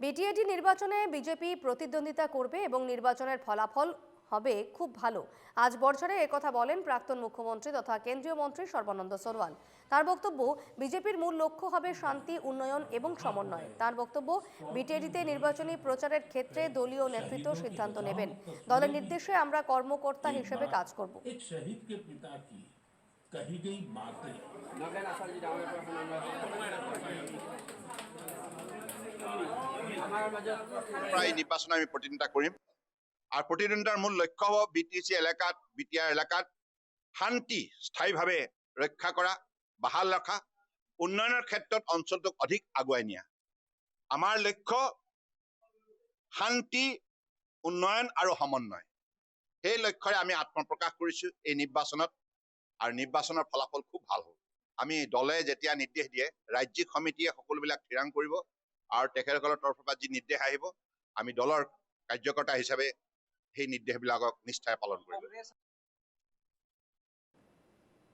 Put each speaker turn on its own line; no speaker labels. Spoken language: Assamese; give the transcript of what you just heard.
বিটিএডি নির্বাচনে বিজেপি প্রতিদ্বন্দ্বিতা করবে এবং নির্বাচনের ফলাফল হবে খুব ভালো আজ বর্ষারে একথা বলেন প্রাক্তন মুখ্যমন্ত্রী তথা কেন্দ্রীয় মন্ত্রী সর্বানন্দ সোনোয়াল তার বক্তব্য বিজেপির মূল লক্ষ্য হবে শান্তি উন্নয়ন এবং সমন্বয় তার বক্তব্য বিটিএডিতে নির্বাচনী প্রচারের ক্ষেত্রে দলীয় নেতৃত্ব সিদ্ধান্ত নেবেন দলের নির্দেশে আমরা কর্মকর্তা হিসেবে কাজ করব
एक शहीद के पिता की कही गई बातें
এই নিৰ্বাচনে আমি প্ৰতিদ্বন্দ্বিতা কৰিম। আৰ প্ৰতিদ্বন্দ্বিতাৰ মূল লক্ষ্য হব বিটিসি এলাকাত বিটিআৰ এলাকাত শান্তি স্থায়ীভাৱে ৰক্ষা কৰা বাহাল ৰখা উন্নয়নৰ ক্ষেত্ৰত অঞ্চলটোক অধিক আগুৱাই নিয়া। আমাৰ লক্ষ্য শান্তি উন্নয়ন আৰু সমন্বয়। সেই লক্ষ্যৰে আমি আত্মপ্ৰকাশ কৰিছো এই নিৰ্বাচনত। আৰু নিৰ্বাচনৰ ফলাফল খুব ভাল হ'ব আমি দলে যেতিয়া নিৰ্দেশ দিয়ে ৰাজ্যিক সমিতিয়ে সকলোবিলাক থিৰাং কৰিব। আৰু তেখেতসকলৰ তৰফৰ পৰা যি নিৰ্দেশ আহিব আমি দলৰ কাৰ্যকৰ্তা হিচাপে সেই নিৰ্দেশবিলাকক নিষ্ঠাৰে পালন কৰিম।